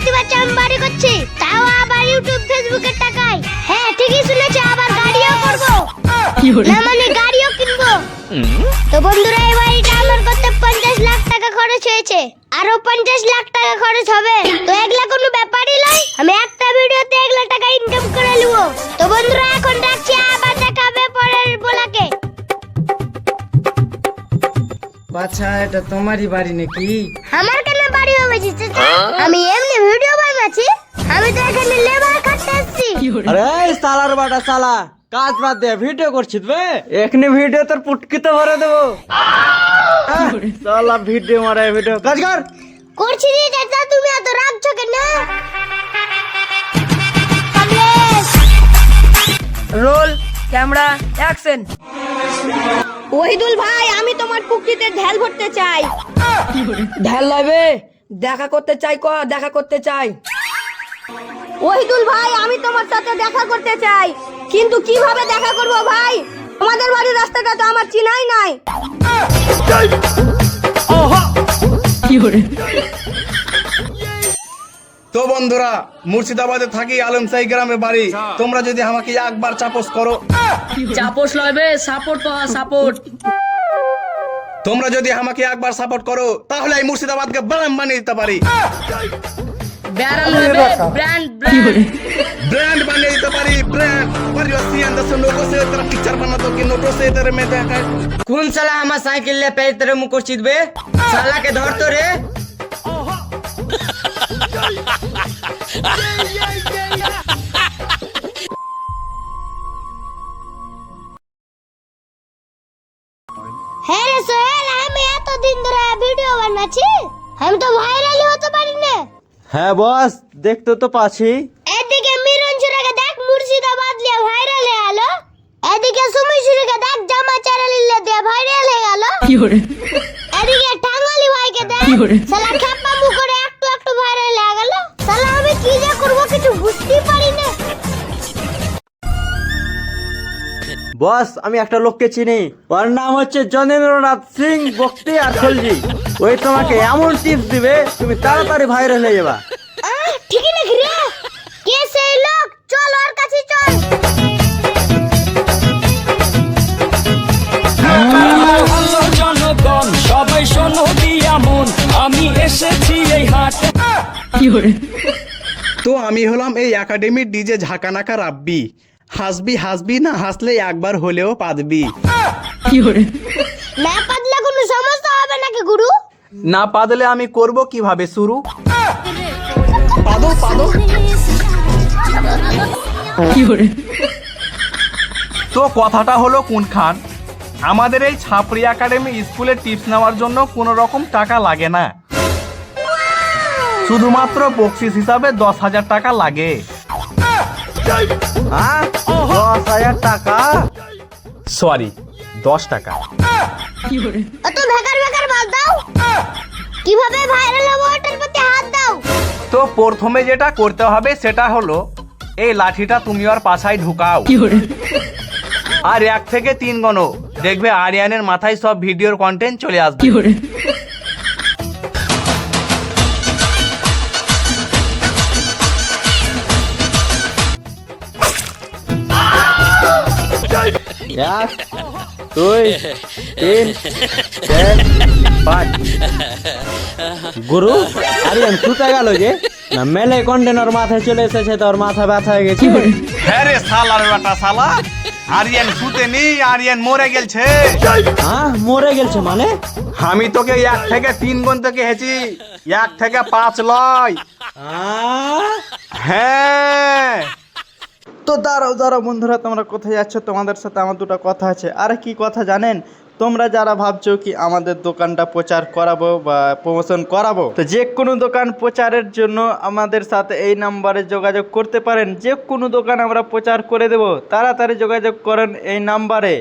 দেখতে পাচ্ছি আমি বাড়ি করছি তাও আবার ইউটিউব ফেসবুকের টাকায়। হ্যাঁ ঠিকই শুনেছো আবার গাড়িও করব। না মানে গাড়িও কিনবো। তো বন্ধুরা এই বাড়িটা আমার করতে পঞ্চাশ লাখ টাকা খরচ হয়েছে। আরও পঞ্চাশ লাখ টাকা খরচ হবে। তো একলা কোনো ব্যাপারই নয় আমি একটা ভিডিওতে একলা টাকা ইনকাম করে নিব। তো বন্ধুরা এখন রাখছি আবার দেখাবে পরের বোলাকে বাছা এটা তোমারই বাড়ি নাকি? আমার কেন বাড়ি হবে চাচা আমি এমনি ভিডিও বানাচ্ছি আমি তো এখানে লেবার খাটতে আসছি আরে সালার বাটা সালা কাজ বাদ দে ভিডিও করছিস বে। এখনি ভিডিও তোর পুটকিতে ভরে দেবো। সালা ভিডিও মারে ভিডিও কাজ কর। করছি যে চাচা তুমি এত রাখছো কেন? Roll camera action. ওহিদুল ভাই আমি তোমার পুকুরিতে ঢেল ভরতে চাই। ঢেল লবে দেখা করতে চাই ক দেখা করতে চাই। ওহিদুল ভাই আমি তোমার সাথে দেখা করতে চাই। কিন্তু কীভাবে দেখা করব ভাই? আমাদের বাড়ির রাস্তাটা তো আমার চিনাই নাই। তো বন্ধুরা মুর্শিদাবাদে থাকি আলমসাই গ্রামে বাড়ি। তোমরা যদি আমাকে একবার চাপস করো। চাপোস লবে সাপোর্ট পাওয়া সাপোর্ট তোমরা যদি আমাকে একবার সাপোর্ট করো তাহলে এই মুর্শিদাবাদকে ব্রান্ড বানিয়ে দিতে পারি ব্যারাল লবে ব্র্যান্ড ব্র্যান্ড ब्रांड बने तो पारी ब्रांड पर यो सीएन दस लोगों से तेरा पिक्चर बना दो कि नोटों से तेरे में देखा কোন সালা আমার সাইকেল লে পেয়ে তোরে মুখ করছিস বে সালাকে ধর তো রে হ্যাঁ রে সোহেল আমি এতদিন ধরে ভিডিও বানাচ্ছি। আমি তো ভাইরালই হতে পারি না হ্যাঁ বস দেখতে তো পাচ্ছি। এদিকে মিরন সুরাকে দেখ মুর্শিদাবাদ লিয়ে ভাইরাল হয়ে গেল। এদিকে সুমি সুরিকে দেখ জামা চারালি লিয়ে দিয়ে ভাইরাল হয়ে গেল। এদিকে টাঙ্গালি ভাইকে দেখ সালা বস আমি একটা লোককে চিনি। ওর নাম হচ্ছে জনেন্দ্রনাথ সিং বক্তি আর খলজি ওই তোমাকে এমন টিপস দিবে তুমি তাড়াতাড়ি ভাইরাল হয়ে যাবা। ঠিকই নাকি রে? কে সেই লোক? চল ওর কাছে চল। জনগণ সবাই শোনো দিয়া মন আমি এসেছি এই হাটে। তো আমি হলাম এই একাডেমির ডিজে ঝাঁকানাকা রাব্বি। হাসবি হাসবি না হাসলে একবার হলেও পাদবি না পাতলে কোনো সমস্যা হবে নাকি গুরু? না পাদলে আমি করব কীভাবে শুরু? পাদো পাদো তো কথাটা হলো কোনখান? আমাদের এই ছাপড়ি একাডেমি স্কুলে টিপস নেওয়ার জন্য কোনো রকম টাকা লাগে না। শুধুমাত্র বকশিস হিসাবে দশ হাজার টাকা লাগে। হ্যাঁ দশ হাজার টাকা। সরি দশ টাকা। অত বেকার বেকার বাদ দাও। কীভাবে ভাইরাল হব ওটার প্রতি হাত দাও। তো প্রথমে যেটা করতে হবে সেটা হলো এই লাঠিটা তুমি ওর পাছায় ঢুকাও। আর এক থেকে তিন গণ। দেখবে আরিয়ানের মাথায় সব ভিডিওর কন্টেন্ট চলে আসবে। এক দুই তিন চার পাঁচ। গুরু আরে আমি কোথায় গেল যে? না মেলে কন্টেনার মাথায় চলে এসেছে তোর মাথা ব্যথা হয়ে গেছে। হ্যাঁ রে সালার বেটা সালা আরিয়ান শুতে নি আরিয়ান মরে গেলছে। হ্যাঁ মরে গেছে মানে? আমি তোকে এক থেকে তিন গুণ থেকে হেছি এক থেকে পাঁচ লয়। হ্যাঁ। তো দাঁড়াও দাঁড়াও, বন্ধুরা, তোমরা কোথায় যাচ্ছ? তোমাদের সাথে আমার দুটো কথা আছে। আর কি কথা জানেন? তোমরা যারা ভাবছ কি আমাদের দোকানটা প্রচার করাবো বা প্রমোশন করাবো, তো যে কোনো দোকান প্রচারের জন্য আমাদের সাথে এই নাম্বারে যোগাযোগ করতে পারেন। যে কোনো দোকান আমরা প্রচার করে দেবো। তাড়াতাড়ি যোগাযোগ করেন এই নাম্বারে।